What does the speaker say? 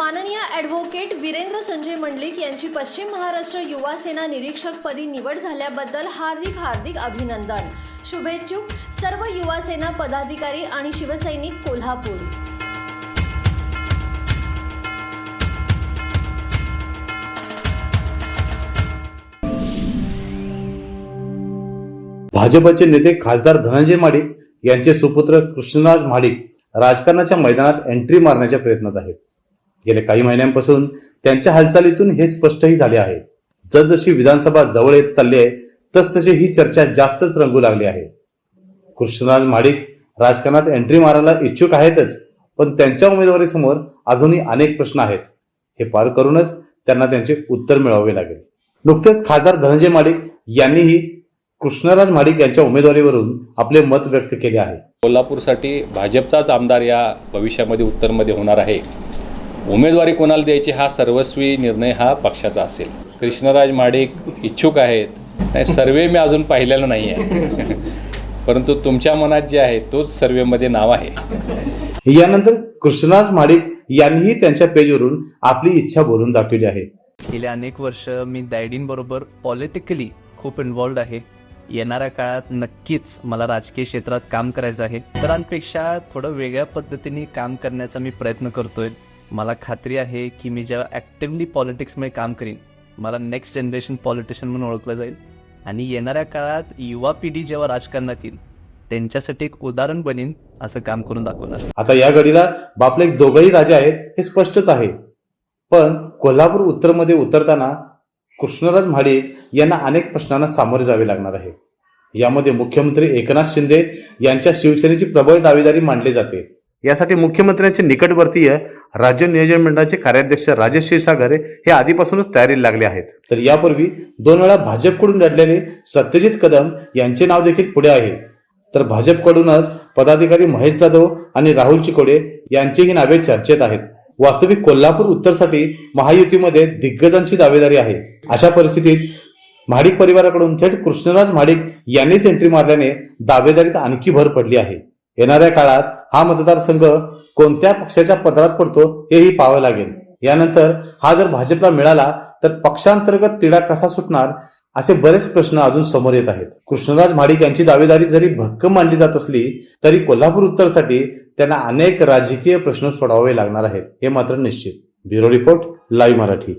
माननीय ॲडव्होकेट वीरेंद्र संजय मंडलिक यांची पश्चिम महाराष्ट्र युवा सेना निरीक्षकपदी निवड झाल्याबद्दल हार्दिक हार्दिक अभिनंदन. शुभेच्छुक सर्व युवा सेना पदाधिकारी आणि शिवसैनिक कोल्हापूर. भाजपचे नेते खासदार धनंजय माडिक यांचे सुपुत्र कृष्णराज माडिक राजकारणाच्या मैदानात एंट्री मारण्याच्या प्रयत्नात आहेत. गेल्या काही महिन्यांपासून त्यांच्या हालचालीतून हे स्पष्टही झाले आहे. जसजशी विधानसभा जवळ येत चालली आहे तसतशी ही चर्चा जास्तच रंगू लागली आहे. कृष्णराज माडिक राजकारणात एंट्री मारायला इच्छुक आहेतच पण त्यांच्या उमेदवारीसमोर अजूनही अनेक प्रश्न आहेत. हे पार करूनच त्यांना त्यांचे उत्तर मिळवावे लागेल. नुकतेच खासदार धनंजय माडिक यांनीही कृष्णराज माडिक यांच्या उमेदवारीवरून आपले मत व्यक्त केले आहे. कोल्हापूरसाठी भाजपचाच आमदार या भविष्यामध्ये उत्तरमध्ये होणार आहे. उमेदवारी कोणाला द्यायची हा सर्वस्वी निर्णय हा पक्षाचा असेल. कृष्णराज माडिक इच्छुक आहेत. नाही सर्वे मी अजून पाहिलेला नाही आहे परंतु तुमच्या मनात जे आहे तोच सर्वेमध्ये नाव आहे. यानंतर कृष्णराज माडिक यांनीही त्यांच्या पेजवरून आपली इच्छा बोलून दाखवली आहे. गेले अनेक वर्ष मी बरोबर पॉलिटिकली खूप इन्व्हॉल्ड आहे. येणाऱ्या काळात नक्कीच मला राजकीय क्षेत्रात काम करायचं आहे. इतरांपेक्षा थोडं वेगळ्या पद्धतीने काम करण्याचा मी प्रयत्न करतोय. मला खात्री आहे की मी जेव्हा ॲक्टिव्हली पॉलिटिक्समध्ये काम करीन मला नेक्स्ट जनरेशन पॉलिटिशियन म्हणून ओळखलं जाईल. आणि येणाऱ्या काळात युवा पिढी जेव्हा राजकारणात येईल त्यांच्यासाठी एक उदाहरण बनीन असं काम करून दाखवणार. आता या घडीला बापले दोघही राजे आहेत हे स्पष्टच आहे. पण कोल्हापूर उत्तरमध्ये उतरताना कृष्णराज महाडिक यांना अनेक प्रश्नांना सामोरे जावे लागणार आहे. यामध्ये मुख्यमंत्री एकनाथ शिंदे यांच्या शिवसेनेची प्रबळ दावेदारी मांडली जाते. यासाठी मुख्यमंत्र्यांचे निकटवर्तीय राज्य नियोजन मंडळाचे कार्याध्यक्ष राजेश क्षीरसागर हे आधीपासूनच तयारीला लागले आहेत. तर यापूर्वी दोन वेळा भाजपकडून लढलेले सत्यजित कदम यांचे नाव देखील पुढे आहे. तर भाजपकडूनच पदाधिकारी महेश जाधव आणि राहुल चिकोडे यांचीही नावे चर्चेत आहेत. वास्तविक कोल्हापूर उत्तरसाठी महायुतीमध्ये दिग्गजांची दावेदारी आहे. अशा परिस्थितीत म्हाडिक परिवाराकडून थेट कृष्णराज म्हाडिक यांनीच एंट्री मारल्याने दावेदारीत आणखी भर पडली आहे. येणाऱ्या काळात हा मतदारसंघ कोणत्या पक्षाच्या पदरात पडतो हेही पाहावं लागेल. यानंतर हा जर भाजपला मिळाला तर पक्षांतर्गत तिढा कसा सुटणार असे बरेच प्रश्न अजून समोर येत आहेत. कृष्णराज म्हाडिक यांची दावेदारी जरी भक्कम मानली जात असली तरी कोल्हापूर उत्तरसाठी त्यांना अनेक राजकीय प्रश्न सोडवावे लागणार आहेत. हे मात्र निश्चित. Bureau report live Marathi.